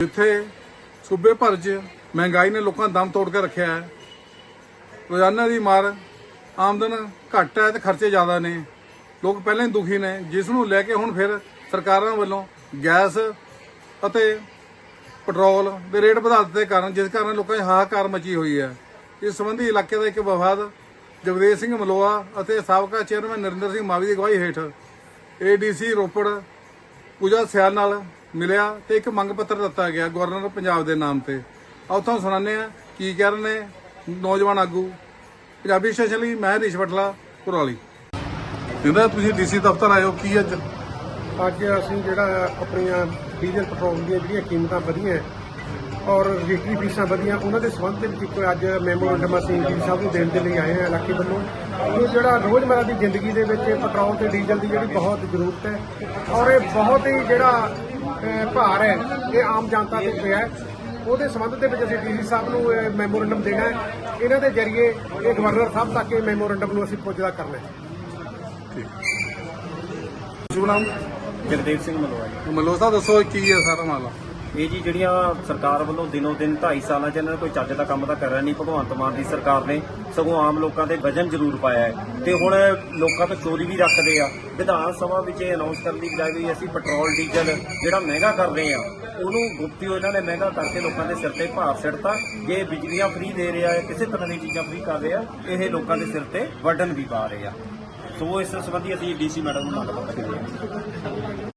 ਜਿੱਥੇ ਸੂਬੇ ਭਰ 'ਚ ਮਹਿੰਗਾਈ ਨੇ ਲੋਕਾਂ ਦਮ ਤੋੜ ਕੇ ਰੱਖਿਆ ਹੈ। ਰੋਜ਼ਾਨਾ ਦੀ ਮਾਰ ਆਮਦਨ ਘੱਟ ਹੈ ਤੇ ਖਰਚੇ ਜ਼ਿਆਦਾ ਨੇ। ਲੋਕ ਪਹਿਲਾਂ ਹੀ ਦੁਖੀ ਨੇ, ਜਿਸ ਨੂੰ ਲੈ ਕੇ ਹੁਣ ਫਿਰ ਸਰਕਾਰਾਂ ਵੱਲੋਂ ਗੈਸ ਅਤੇ ਪੈਟਰੋਲ ਦੇ ਰੇਟ ਵਧਾ ਦਿੱਤੇ ਕਾਰਨ, ਜਿਸ ਕਾਰਨ ਲੋਕਾਂ 'ਚ ਹਾਹਾਕਾਰ ਮਚੀ ਹੋਈ ਹੈ। ਇਸ ਸੰਬੰਧੀ ਇਲਾਕੇ ਦਾ ਇੱਕ ਵਿਵਾਦ ਜਗਦੇਵ ਸਿੰਘ ਮਲੋਆ ਅਤੇ ਸਾਬਕਾ ਚੇਅਰਮੈਨ ਨਰਿੰਦਰ ਸਿੰਘ ਮਾਵੀ ਦੀ ਅਗਵਾਈ ਹੇਠ ਏਡੀਸੀ ਰੋਪੜ ਪੂਜਾ ਸਿਆਲ ਨਾਲ ਮਿਲਿਆ ਤੇ ਇੱਕ ਮੰਗ ਪੱਤਰ ਦਿੱਤਾ ਗਿਆ ਗਵਰਨਰ ਪੰਜਾਬ ਦੇ ਨਾਮ ਤੇ। ਆਓ ਤੁਹਾਨੂੰ ਸੁਣਾਉਂਦੇ ਆ ਕੀ ਕਹਿ ਰਹੇ ਨੇ ਨੌਜਵਾਨ ਆਗੂ। ਪੰਜਾਬੀ ਸਟੇਸ਼ਨ ਲਈ ਮੈਂ ਰਿਸ਼ ਬਟਲਾ ਕੁਰਾਲੀ। ਕਹਿੰਦਾ ਤੁਸੀਂ ਡੀਸੀ ਦਫ਼ਤਰ ਆਇਓ ਕੀ ਅੱਜ? ਅੱਜ ਅਸੀਂ ਜਿਹੜਾ ਆਪਣੀਆਂ ਡੀਜ਼ਲ ਪੈਟਰੋਲ ਦੀਆਂ ਜਿਹੜੀਆਂ ਕੀਮਤਾਂ ਵਧੀਆਂ ਔਰ ਰਜਿਸਟਰੀ ਫੀਸਾਂ ਵਧੀਆਂ, ਉਹਨਾਂ ਦੇ ਸੰਬੰਧ ਦੇ ਵਿੱਚ ਇੱਕ ਅੱਜ ਮੈਮੋਰੰਡਮ ਅਸੀਂ ਡੀ ਸਾਹਿਬ ਨੂੰ ਦੇਣ ਦੇ ਲਈ ਆਏ ਹਾਂ ਇਲਾਕੇ ਵੱਲੋਂ। ਇਹ ਜਿਹੜਾ ਰੋਜ਼ਮਰਾ ਦੀ ਜ਼ਿੰਦਗੀ ਦੇ ਵਿੱਚ ਪੈਟਰੋਲ ਤੇ ਡੀਜ਼ਲ ਦੀ ਜਿਹੜੀ ਬਹੁਤ ਜ਼ਰੂਰਤ ਹੈ ਔਰ ਇਹ ਬਹੁਤ ਹੀ ਜਿਹੜਾ ਭਾਰ ਹੈ ਇਹ ਆਮ ਜਨਤਾ ਤੇ ਪਿਆ ਉਹਦੇ ਸੰਬੰਧ ਦੇ ਵਿੱਚ ਅਸੀਂ ਡੀਸੀ ਸਾਹਿਬ ਨੂੰ ਇਹ ਮੈਮੋਰੰਡਮ ਦੇਣਾ ਹੈ। ਇਹਨਾਂ ਦੇ ਜ਼ਰੀਏ ਇਹ ਗਵਰਨਰ ਸਾਹਿਬ ਤੱਕ ਇਹ ਮੈਮੋਰੰਡਮ ਨੂੰ ਅਸੀਂ ਪੁੱਜਦਾ ਕਰਨਾ ਹੈ। ਸ਼ੁਭ ਨਾਮ? ਜਗਦੇਵ ਸਿੰਘ ਮਲੋਆ ਮਲੋ ਸਾਹਿਬ ਦੱਸੋ ਕੀ ਹੈ ਸਾਰਾ ਮਾਮਲਾ? ਜੀ ਇਹ ਜੀ ਜਿਹੜੀਆਂ ਸਰਕਾਰ ਵੱਲੋਂ ਦਿਨੋ ਦਿਨ 2.5 ਸਾਲਾਂ ਚ ਇਹਨਾਂ ਨੇ ਕੋਈ ਚੱਜ ਦਾ ਕੰਮ ਤਾਂ ਕਰਿਆ ਨਹੀਂ, ਭਗਵੰਤ ਮਾਨ ਦੀ ਸਰਕਾਰ ਨੇ ਸਗੋਂ ਆਮ ਲੋਕਾਂ 'ਤੇ ਵਜਨ ਜ਼ਰੂਰ ਪਾਇਆ ਹੈ। ਤੇ ਹੁਣ ਲੋਕਾਂ ਤੋਂ ਚੋਰੀ ਵੀ ਰੱਖਦੇ ਆ। ਵਿਧਾਨ ਸਭਾ ਵਿੱਚ ਇਹ ਅਨਾਉਂਸ ਕਰਨ ਦੀ ਬਜਾਏ ਵੀ ਅਸੀਂ ਪੈਟਰੋਲ ਡੀਜ਼ਲ ਜਿਹੜਾ ਮਹਿੰਗਾ ਕਰ ਰਹੇ ਆ, ਉਹਨੂੰ ਗੁਪਤੀਓ ਇਹਨਾਂ ਨੇ ਮਹਿੰਗਾ ਕਰਕੇ ਲੋਕਾਂ ਦੇ ਸਿਰ ਤੇ ਭਾਰ ਸਿੱਟਤਾ। ਜੇ ਬਿਜਲੀਆਂ ਫ੍ਰੀ ਦੇ ਰਿਹਾ ਹੈ, ਕਿਸੇ ਤਰ੍ਹਾਂ ਦੀ ਚੀਜ਼ਾਂ ਫ੍ਰੀ ਕਰ ਰਿਹਾ, ਇਹ ਲੋਕਾਂ ਦੇ ਸਿਰ ਤੇ ਵਰਡਨ ਵੀ ਪਾ ਰਹੇ ਆ। ਸੋ ਇਸ ਸੰਬੰਧੀ ਅਸੀਂ ਡੀਸੀ ਮੈਡਮ ਨੂੰ ਮੰਗ ਪੱਤਰ ਦਿੱਤੇ।